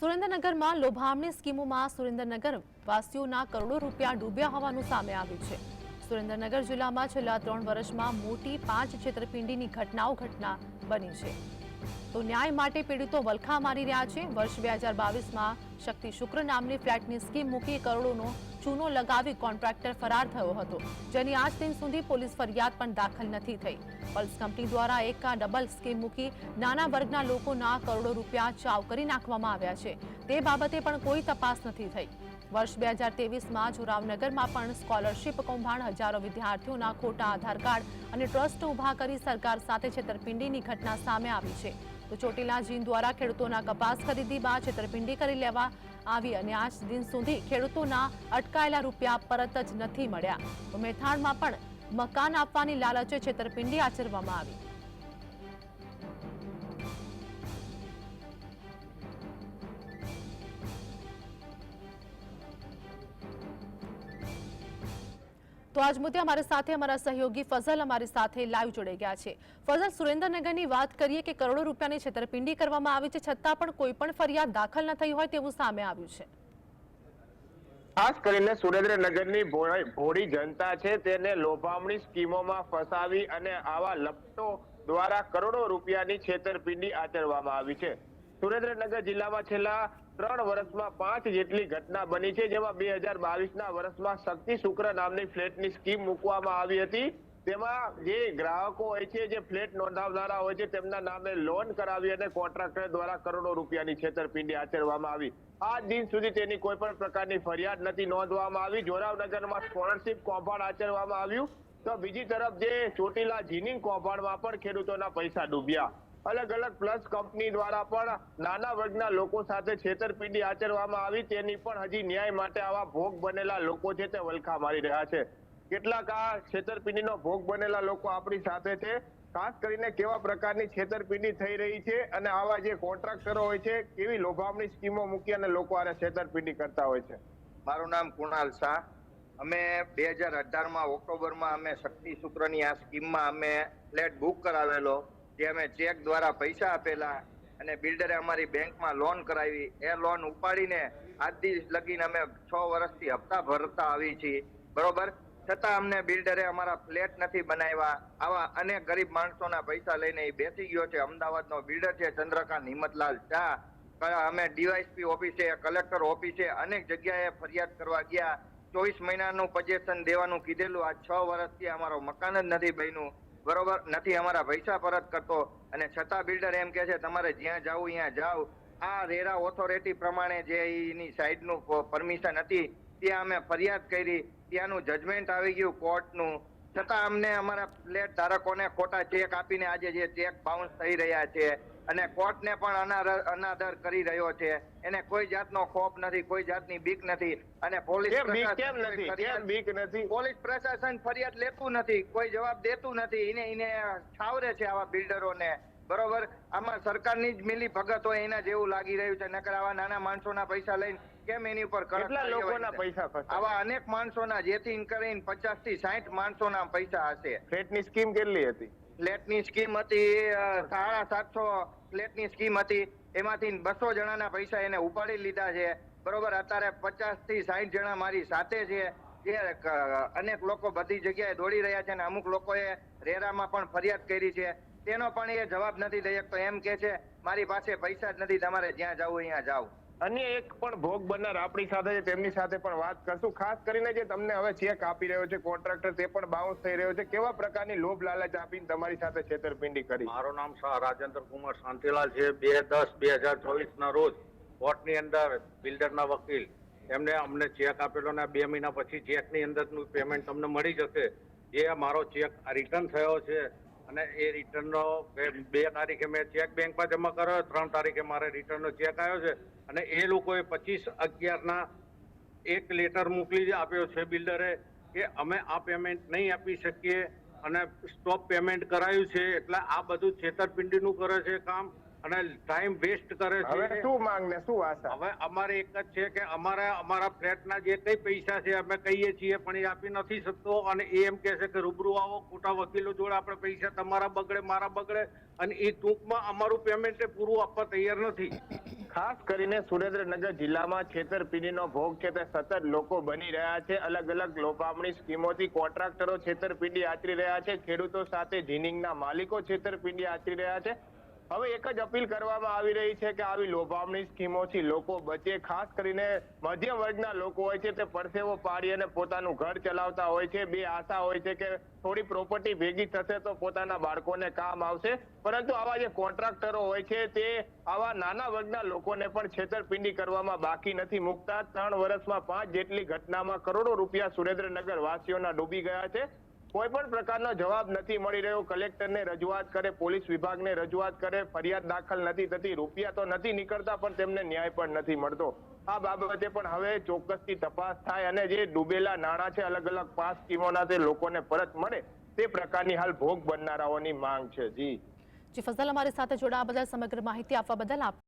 સુરેન્દ્રનગરમાં લોભામણી સ્કીમોમાં સુરેન્દ્રનગર વાસીઓના કરોડો રૂપિયા ડૂબ્યા હોવાનું સામે આવ્યું છે. સુરેન્દ્રનગર જિલ્લામાં છેલ્લા ત્રણ વર્ષમાં મોટી પાંચ છેતરપિંડીની ઘટનાઓ ઘટના બની છે. તો ન્યાય માટે પીડિતો વલખા મારી રહ્યા છે. વર્ષ બે હજાર બાવીસમાં શક્તિ શુક્ર નામની ફ્લેટની સ્કીમ મૂકી કરોડોનો ચૂનો લગાવી કોન્ટ્રાક્ટર ફરાર થયો હતો. જેની આજ દિન સુધી પોલીસ ફરિયાદ પણ દાખલ નથી થઈ. પલ્સ કંપની દ્વારા એક ડબલ સ્કીમ મૂકી નાના વર્ગના લોકોના કરોડો રૂપિયા ચાવ કરી નાખવામાં આવ્યા છે. તે બાબતે પણ કોઈ તપાસ નથી થઈ. વર્ષ બે હજાર તેવીસમાં જોરાવનગરમાં પણ સ્કોલરશીપ કૌભાંડ હજારો વિદ્યાર્થીઓના ખોટા આધાર કાર્ડ અને ટ્રસ્ટ ઊભા કરી સરકાર સાથે છેતરપિંડીની ઘટના સામે આવી છે. તો ચોટીલા જીન દ્વારા ખેડૂતોના કપાસ ખરીદી બાદ છેતરપિંડી કરી લેવા આવી અને આજ દિન સુધી ખેડૂતોના અટકાયેલા રૂપિયા પરત જ નથી મળ્યા. તો મેથાણમાં પણ મકાન આપવાની લાલચે છેતરપિંડી આચરવામાં આવી. તો આજ મુદ્દે અમારી સાથે અમારા સહયોગી ફઝલ અમારી સાથે લાઈવ જોડાઈ ગયા છે. ફઝલ, સુરેન્દ્રનગરની વાત કરીએ કે કરોડો રૂપિયાની છેતરપિંડી કરવામાં આવી છે, છતાં પણ કોઈ પણ ફરિયાદ દાખલ ન થઈ હોય તેવું સામે આવ્યું છે. ખાસ કરીને સુરેન્દ્રનગરની ભોળી જનતા છે, તેને લોભામણી સ્કીમોમાં ફસાવી અને આવા લપટો દ્વારા કરોડો રૂપિયાની છેતરપિંડી આચરવામાં આવી છે. સુરેન્દ્રનગર જિલ્લામાં છેલ્લા ત્રણ વર્ષમાં પાંચ જેટલી ઘટના બની છે, જેમાં બે હજાર બાવીસના વર્ષમાં શક્તિ શુક્ર નામની ફ્લેટની સ્કીમ મૂકવામાં આવી હતી. તેમાં જે ગ્રાહકો હોય છે, જે ફ્લેટ નોંધાવનારા હોય છે, તેમના નામે લોન કરાવી અને કોન્ટ્રાક્ટર દ્વારા કરોડો રૂપિયાની છેતરપિંડી આચરવામાં આવી. આ દિન સુધી તેની કોઈ પણ પ્રકારની ફરિયાદ નથી નોંધવામાં આવી. જોરાવનગરમાં સ્કોલરશીપ કૌભાંડ આચરવામાં આવ્યું. તો બીજી તરફ જે ચોટીલા જીનિંગ કૌભાંડમાં પણ ખેડૂતોના પૈસા ડૂબ્યા. અલગ અલગ પ્લસ કંપની દ્વારા પણ નાના વર્ગના લોકો સાથે છેતરપિંડી આચરવામાં આવી. તેની પણ હજી ન્યાય માટે આવા ભોગ બનેલા લોકો છે તે વલખા મારી રહ્યા છે. કેટલાક આ છેતરપિંડીનો ભોગ બનેલા લોકો આપણી સાથે છે. ખાસ કરીને કેવા પ્રકારની છેતરપિંડી થઈ રહી છે અને આવા જે કોન્ટ્રાક્ટરો હોય છે, કેવી લોભામણી સ્કીમો મૂકી અને લોકો આને છેતરપિંડી કરતા હોય છે? મારું નામ કુણાલ શાહ. અમે બે હજાર અઢારમાં ઓક્ટોબરમાં અમે શક્તિ શુક્રની આ સ્કીમમાં અમે ફ્લેટ બુક કરાવેલો. જે અમે ચેક દ્વારા પૈસા આપેલા અને બિલ્ડરે અમારી બેંકમાં લોન કરાવી, એ લોન ઉપાડીને આજ દિવસ લગીને અમે છ વર્ષથી હપ્તા ભરતા આવી છીએ. બરોબર? છતાં અમને બિલ્ડરે અમારા ફ્લેટ નથી બનાવ્યા. આવા અનેક ગરીબ માણસોના પૈસા લઈને એ બેસી ગયો છે. અમદાવાદનો બિલ્ડર છે ચંદ્રકાંત હિંમતલાલ શાહ. અમે ડીવાયસપી ઓફિસે, કલેક્ટર ઓફિસે અનેક જગ્યાએ ફરિયાદ કરવા ગયા. ચોવીસ મહિનાનું પજેશન દેવાનું કીધેલું. આ છ વર્ષથી અમારો મકાન જ નથી બન્યું. બરોબર? નથી અમારા પૈસા પરત કરતો. અને છતાં બિલ્ડર એમ કે છે, તમારે જ્યાં જાવ, ત્યાં જાવ. આ રેરા ઓથોરિટી પ્રમાણે જે એની સાઈડનું પરમિશન હતી, ત્યાં અમે ફરિયાદ કરી. ત્યાંનું જજમેન્ટ આવી ગયું કોર્ટનું છતાં અમને અમારા ફ્લેટ ધારકોને ખોટા ચેક આપીને આજે જે ચેક બાઉન્સ થઈ રહ્યા છે અને કોર્ટને પણ અનાદર કરી રહ્યો છે. એને કોઈ જાતનો ખોફ નથી કોઈ જાતની બીક નથી અને પોલીસ બીક નથી? પોલીસ પ્રશાસન ફરિયાદ લેતું નથી કોઈ જવાબ દેતું નથી. એને એને છાવરે છે આવા બિલ્ડરોને. બરોબર? આમાં સરકારની જ મિલી ભગત હોય એના જેવું લાગી રહ્યું છે. નકર આવા નાના માણસોના પૈસા લઈને કેમ એની ઉપર કેટલા લોકોના પૈસા ફસાયા? આવા અનેક માણસોના જેથી કરીને પચાસથી સાઠ માણસોના પૈસા હશે. ફ્લેટની સ્કીમ કેટલી હતી? ફ્લેટની સ્કીમ હતી સાડા સાતસો ફ્લેટની સ્કીમ હતી. એમાંથી બસો જણાના પૈસા એને ઉપાડી લીધા છે. બરોબર અત્યારે પચાસથી સાઠ જણા મારી સાથે છે. જે અનેક લોકો બધી જગ્યાએ દોડી રહ્યા છે અને અમુક લોકોએ રેરામાં પણ ફરિયાદ કરી છે. તેનો પણ એ જવાબ નથી દઈ શકતો. એમ કે છે મારી પાસે પૈસા જ નથી તમારે જ્યાં જવું અહીંયા જાવ અન્ય એક પણ ભોગ બનનાર આપણી સાથે છે, તેમની સાથે પણ વાત કરશું. ખાસ કરીને જે તમને હવે ચેક આપી રહ્યો છે, કોન્ટ્રાક્ટર, તે પણ બાઉન્સ થઈ રહ્યો છે. કેવા પ્રકારની લોભ લાલચ આપીને તમારી સાથે છેતરપિંડી કરી? મારું નામ શાહ રાજેન્દ્ર કુમાર શાંતિલાલ છે. બે દસ, બે હજાર ચોવીસ ના રોજ કોર્ટની અંદર બિલ્ડરના વકીલ એમને અમને ચેક આપેલો ને બે મહિના પછી ચેકની અંદરનું પેમેન્ટ તમને મળી જશે. એ મારો ચેક રિટર્ન થયો છે અને એ રિટર્નનો બે- તારીખે મેં ચેક બેંકમાં જમા કર્યો, ત્રણ તારીખે મારે રિટર્નનો ચેક આવ્યો છે. અને એ લોકોએ પચીસ અગિયારના એક લેટર મોકલી આપ્યો છે બિલ્ડરે કે અમે આ પેમેન્ટ નહીં આપી શકીએ અને સ્ટોપ પેમેન્ટ કરાયું છે. એટલે આ બધું છેતરપિંડીનું કરે છે કામ. અને ટાઈમ વેસ્ટ કરે હવે છે શું માંગ ને શું આશા? હવે અમારે એક જ છે કે અમારે અમારા ફ્લેટના જે કઈ પૈસા છે અમે કહીએ છીએ પણ એ આપી નથી શકતો. અને એ એમ કહે છે કે રૂબરૂ આવો ખોટા વકીલો જોડે આપણે પૈસા તમારા બગડે મારા બગડે અને એ ટૂંકમાં અમારું પેમેન્ટ પૂરું આપવા તૈયાર નથી. ખાસ કરીને સુરેન્દ્રનગર જિલ્લામાં છેતરપિંડીનો ભોગ છે તે સતત લોકો બની રહ્યા છે. અલગ અલગ લોભામણી સ્કીમોથી કોન્ટ્રાક્ટરો છેતરપિંડી આચરી રહ્યા છે. ખેડૂતો સાથે જીનિંગના માલિકો છેતરપિંડી આચરી રહ્યા છે. હવે એક જ અપીલ કરવામાં આવી રહી છે કે આવી લોભામણી સ્કીમોથી લોકો બચે, ખાસ કરીને મધ્યમ વર્ગના લોકો હોય છે તે પરસેવો પાડી અને પોતાનું ઘર ચલાવતા હોય છે. બે આશા હોય છે કે થોડી પ્રોપર્ટી ભેગી થશે તો પોતાના બાળકોને કામ આવશે. પરંતુ આવા જે કોન્ટ્રાક્ટરો હોય છે તે આવા નાના વર્ગના લોકોને પણ છેતરપિંડી કરવામાં બાકી નથી મૂકતા. ત્રણ વર્ષમાં પાંચ જેટલી ઘટનામાં કરોડો રૂપિયા સુરેન્દ્રનગર વાસીઓના ડૂબી ગયા છે. કોઈ પણ પ્રકારનો જવાબ નથી મળી રહ્યો. કલેક્ટરને રજૂઆત કરે, પોલીસ વિભાગને રજૂઆત કરે, ફરિયાદ દાખલ નથી થતી, રૂપિયા તો નથી નીકળતા, પણ તેમને ન્યાય પણ નથી મળતો. આ બાબતે પણ હવે ચોક્કસથી તપાસ થાય અને જે ડૂબેલા નાણાં છે અલગ અલગ પાસ સ્કીમોના તે લોકોને પરત મળે, તે પ્રકારની હાલ ભોગ બનનારાઓની માંગ છે. જી. જી, ફઝલ, અમારી સાથે જોડાવા બદલ સમગ્ર માહિતી આપવા બદલ આપ